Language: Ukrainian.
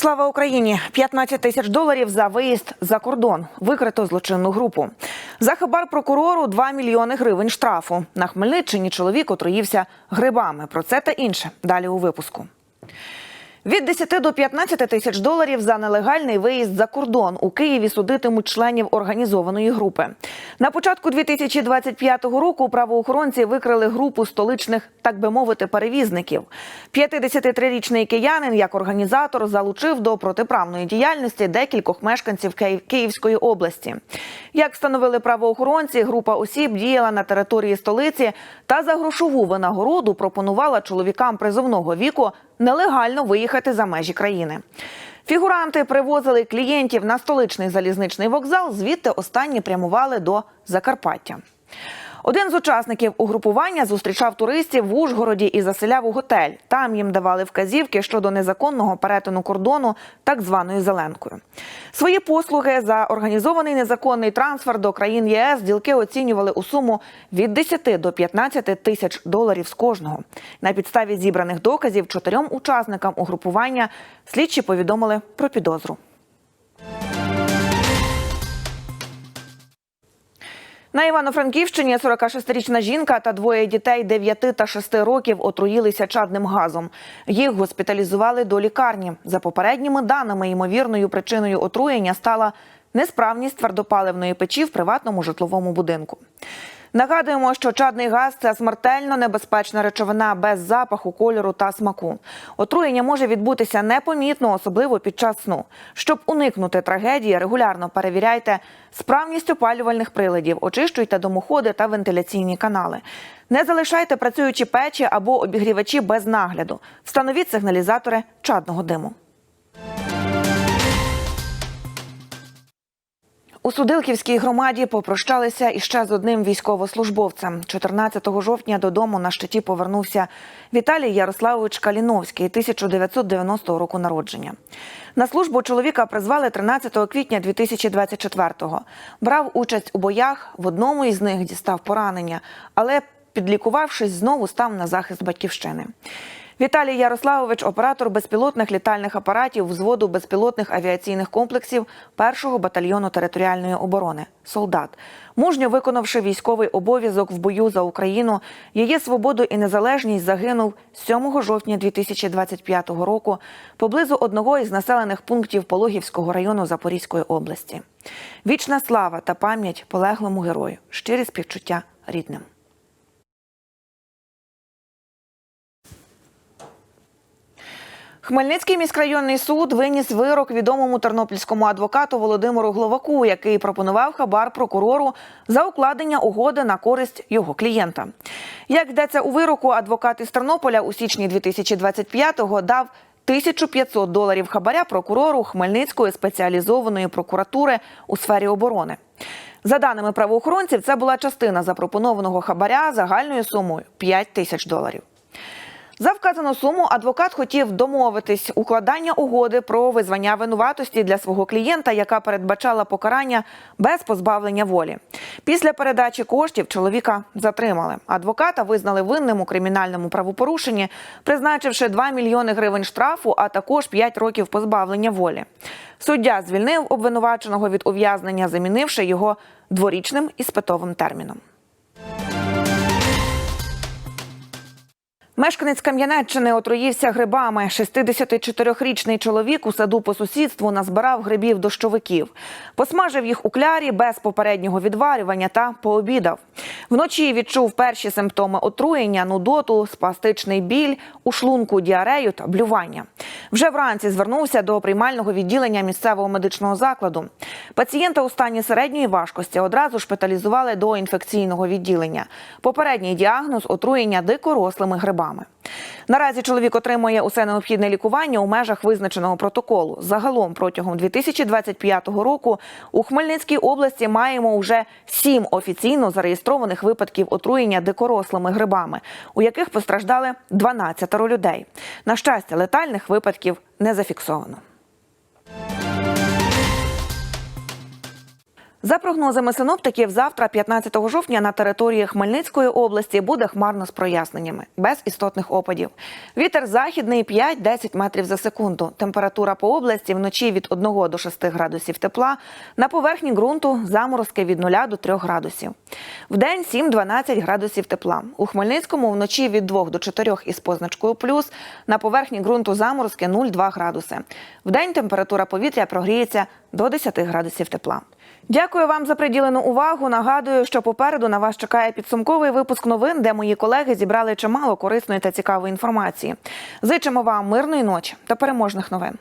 Слава Україні! 15 тисяч доларів за виїзд за кордон. Викрито злочинну групу. За хабар прокурору 2 мільйони гривень штрафу. На Хмельниччині чоловік отруївся грибами. Про це та інше далі у випуску. Від 10 до 15 тисяч доларів за нелегальний виїзд за кордон у Києві судитимуть членів організованої групи. На початку 2025 року правоохоронці викрили групу столичних, так би мовити, перевізників. 53-річний киянин як організатор залучив до протиправної діяльності декількох мешканців Київської області. Як встановили правоохоронці, група осіб діяла на території столиці та за грошову винагороду пропонувала чоловікам призовного віку нелегально виїхати за межі країни. Фігуранти привозили клієнтів на столичний залізничний вокзал, звідти останні прямували до Закарпаття. Один з учасників угрупування зустрічав туристів в Ужгороді і заселяв у готель. Там їм давали вказівки щодо незаконного перетину кордону так званою зеленкою. Свої послуги за організований незаконний трансфер до країн ЄС ділки оцінювали у суму від 10 до 15 тисяч доларів з кожного. На підставі зібраних доказів чотирьом учасникам угрупування слідчі повідомили про підозру. На Івано-Франківщині 46-річна жінка та двоє дітей 9 та 6 років отруїлися чадним газом. Їх госпіталізували до лікарні. За попередніми даними, ймовірною причиною отруєння стала несправність твердопаливної печі в приватному житловому будинку. Нагадуємо, що чадний газ це смертельно небезпечна речовина без запаху, кольору та смаку. Отруєння може відбутися непомітно, особливо під час сну. Щоб уникнути трагедії, регулярно перевіряйте справність опалювальних приладів, очищуйте домоходи та вентиляційні канали. Не залишайте працюючі печі або обігрівачі без нагляду. Встановіть сигналізатори чадного диму. У Судилківській громаді попрощалися іще з одним військовослужбовцем. 14 жовтня додому на щиті повернувся Віталій Ярославович Каліновський, 1990 року народження. На службу чоловіка призвали 13 квітня 2024-го. Брав участь у боях, в одному із них дістав поранення, але підлікувавшись, знову став на захист батьківщини. Віталій Ярославович, оператор безпілотних літальних апаратів взводу безпілотних авіаційних комплексів першого батальйону територіальної оборони солдат, мужньо виконавши військовий обов'язок в бою за Україну, її свободу і незалежність загинув 7 жовтня 2025 року поблизу одного із населених пунктів Пологівського району Запорізької області. Вічна слава та пам'ять полеглому герою, щирі співчуття рідним. Хмельницький міськрайонний суд виніс вирок відомому тернопільському адвокату Володимиру Гловаку, який пропонував хабар прокурору за укладення угоди на користь його клієнта. Як йдеться у вироку, адвокат із Тернополя у січні 2025-го дав 1500 доларів хабаря прокурору Хмельницької спеціалізованої прокуратури у сфері оборони. За даними правоохоронців, це була частина запропонованого хабаря загальною сумою 5 тисяч доларів. За вказану суму адвокат хотів домовитись укладання угоди про визвання винуватості для свого клієнта, яка передбачала покарання без позбавлення волі. Після передачі коштів чоловіка затримали. Адвоката визнали винним у кримінальному правопорушенні, призначивши 2 мільйони гривень штрафу, а також 5 років позбавлення волі. Суддя звільнив обвинуваченого від ув'язнення, замінивши його дворічним іспитовим терміном. Мешканець Кам'янеччини отруївся грибами. 64-річний чоловік у саду по сусідству назбирав грибів дощовиків. Посмажив їх у клярі без попереднього відварювання та пообідав. Вночі відчув перші симптоми отруєння, нудоту, спастичний біль, у шлунку діарею та блювання. Вже вранці звернувся до приймального відділення місцевого медичного закладу. Пацієнта у стані середньої важкості одразу шпиталізували до інфекційного відділення. Попередній діагноз отруєння дикорослими грибами. Наразі чоловік отримує усе необхідне лікування у межах визначеного протоколу. Загалом протягом 2025 року у Хмельницькій області маємо вже сім офіційно зареєстрованих випадків отруєння дикорослими грибами, у яких постраждали 12 людей. На щастя, летальних випадків не зафіксовано. За прогнозами синоптиків, завтра, 15 жовтня, на території Хмельницької області буде хмарно з проясненнями, без істотних опадів. Вітер західний 5-10 метрів за секунду. Температура по області вночі від 1 до 6 градусів тепла. На поверхні ґрунту заморозки від 0 до 3 градусів. Вдень 7-12 градусів тепла. У Хмельницькому вночі від 2 до 4 із позначкою плюс. На поверхні ґрунту заморозки 0,2 градуси. Вдень температура повітря прогріється до 10 градусів тепла. Дякую вам за приділену увагу. Нагадую, що попереду на вас чекає підсумковий випуск новин, де мої колеги зібрали чимало корисної та цікавої інформації. Зичимо вам мирної ночі та переможних новин.